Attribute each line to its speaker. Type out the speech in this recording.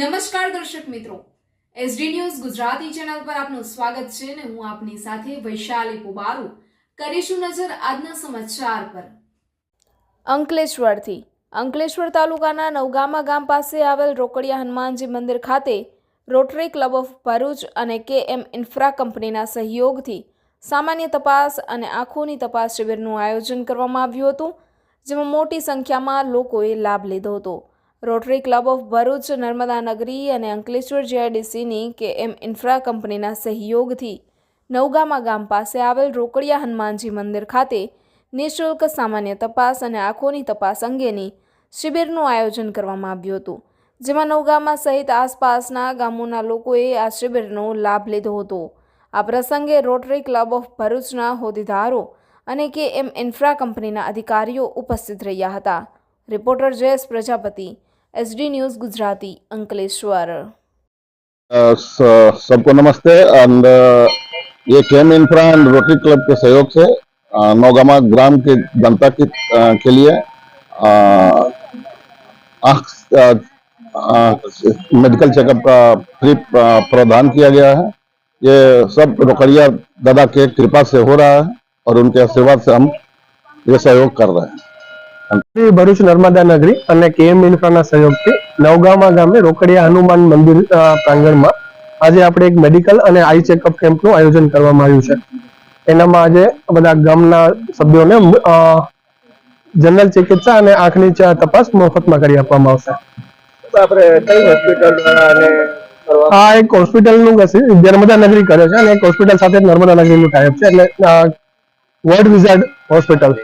Speaker 1: નમસ્કાર દર્શક મિત્રો. એસડી ન્યૂઝ ગુજરાતી ચેનલ પર આપનું સ્વાગત છે અને હું આપની સાથે વૈશાલી પુબારુ. કરીશું નજર આજના સમાચાર પર. અંકલેશ્વરથી. અંકલેશ્વર તાલુકાના નવગામા ગામ પાસે આવેલ રોકડિયા હનુમાનજી મંદિર ખાતે રોટરી ક્લબ ઓફ ભરૂચ અને કે એમ ઇન્ફ્રા કંપનીના સહયોગથી સામાન્ય તપાસ અને આંખોની તપાસ શિબિરનું આયોજન કરવામાં આવ્યું હતું, જેમાં મોટી સંખ્યામાં લોકોએ લાભ લીધો હતો. Rotary Club of Bharuch, Narmada Nagari અને અંકલેશ્વર જીઆઈડીસીની કે એમ ઇન્ફ્રા કંપનીના સહયોગથી નવગામા ગામ પાસે આવેલ રોકડિયા હનુમાનજી મંદિર ખાતે નિઃશુલ્ક સામાન્ય તપાસ અને આંખોની તપાસ અંગેની શિબિરનું આયોજન કરવામાં આવ્યું હતું, જેમાં નવગામા સહિત આસપાસના ગામોના લોકોએ આ શિબિરનો લાભ લીધો હતો. આ પ્રસંગે રોટરી ક્લબ ઓફ ભરૂચના હોદ્દેદારો અને કે એમ ઇન્ફ્રા કંપનીના અધિકારીઓ ઉપસ્થિત રહ્યા હતા. Reporter Jayesh Prajapati SD news Gujarati Ankleshwar
Speaker 2: अ, स- सबको नमस्ते एंड ये Chem Infra and Rotary club के सहयोग से अ, नौगामा ग्राम के जनता के, अ, के लिए अ, आँख अ, अ, मेडिकल चेकअप का फ्री अ, प्रावधान किया गया है ये सब रोकड़िया दादा के कृपा से हो रहा है और उनके आशीर्वाद से हम ये सहयोग कर रहे हैं
Speaker 3: શ્રી ભરૂચ નર્મદા નગરી અને કેએમ ઇન્ફ્રાના સહયોગથી નવગામા ગામે રોકડિયા હનુમાન મંદિર પ્રાંગણમાં આજે આપણે એક મેડિકલ અને આઈ ચેકઅપ કેમ્પનું આયોજન કરવામાં આવ્યું છે. એનામાં આજે બધા ગામના સભ્યોને જનરલ ચિકિત્સા અને આંખની તપાસ મફતમાં કરી આપવામાં આવશે.
Speaker 4: આપણે કઈ હોસ્પિટલ
Speaker 3: આ એક હોસ્પિટલનું નર્મદા નગરી કરે છે અને એક હોસ્પિટલ સાથે નર્મદા નગરીનું ટાઈપ છે. એટલે વર્લ્ડ વિઝાર્ડ હોસ્પિટલ